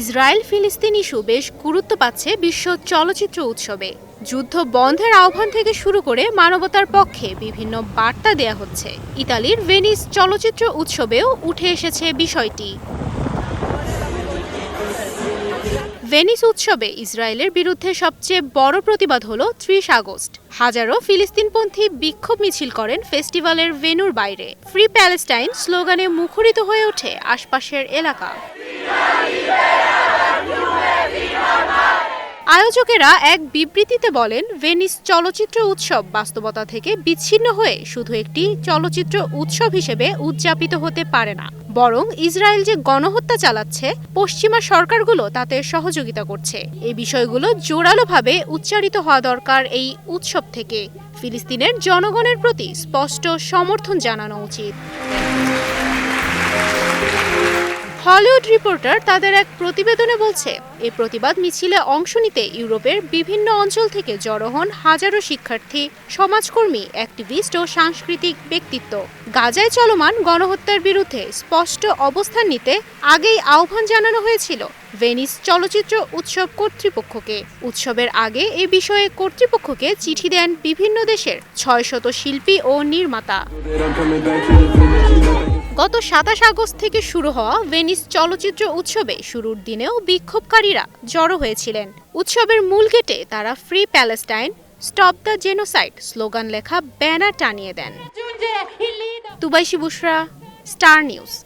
Israel ফিলিস্তিন issue বেশ গুরুত্ব পাচ্ছে বিশ্ব চলচ্চিত্র উৎসবে। যুদ্ধ বন্ধের আহ্বান থেকে শুরু করে মানবতার পক্ষে বিভিন্ন বার্তা দেয়া হচ্ছে। ইতালির ভেনিস চলচ্চিত্র উৎসবেও উঠে এসেছে বিষয়টি। ভেনিস উৎসবে ইসরায়েলের বিরুদ্ধে সবচেয়ে বড় প্রতিবাদ হল ত্রিশ আগস্ট। হাজারো ফিলিস্তিনপন্থী বিক্ষোভ মিছিল করেন ফেস্টিভ্যালের ভেনুর বাইরে। ফ্রি প্যালেস্টাইন স্লোগানে মুখরিত হয়ে ওঠে আশপাশের এলাকা। আয়োজকেরা এক বিবৃতিতে বলেন, ভেনিস চলচ্চিত্র উৎসব বাস্তবতা থেকে বিচ্ছিন্ন হয়ে শুধু একটি চলচ্চিত্র উৎসব হিসেবে উদযাপিত হতে পারে না। বরং ইসরায়েল যে গণহত্যা চালাচ্ছে, পশ্চিমা সরকারগুলো তাতে সহযোগিতা করছে। এই বিষয়গুলো জোরালোভাবে উচ্চারিত হওয়া দরকার এই উৎসব থেকে। ফিলিস্তিনের জনগণের প্রতি স্পষ্ট সমর্থন জানানো উচিত। হলিউড রিপোর্টার তাদের এক প্রতিবেদনে বলছে এই প্রতিবাদ মিছিলে অংশ নিতে ইউরোপের বিভিন্ন অঞ্চল থেকে জড়ো হন হাজারো শিক্ষার্থী, সমাজকর্মী, অ্যাক্টিভিস্ট ও সাংস্কৃতিক ব্যক্তিত্ব। গাজায় চলমান গণহত্যার বিরুদ্ধে স্পষ্ট অবস্থান নিতে আগেই আহ্বান জানানো হয়েছিল। ভেনিস চলচ্চিত্র উৎসব কর্তৃপক্ষকে। উৎসবের আগে এ বিষয়ে কর্তৃপক্ষকে চিঠি দেন বিভিন্ন দেশের ছয় শত শিল্পী ও নির্মাতা। গত সাতাশ আগস্ট থেকে শুরু হওয়া ভেনিস চলচ্চিত্র উৎসবে শুরুর দিনেও বিক্ষোভকারীরা জড়ো হয়েছিলেন। উৎসবের মূল গেটে তারা free Palestine stop the genocide slogan লেখা ব্যানার টানিয়ে দেন। তুবাইশি বুশরা স্টার নিউজ।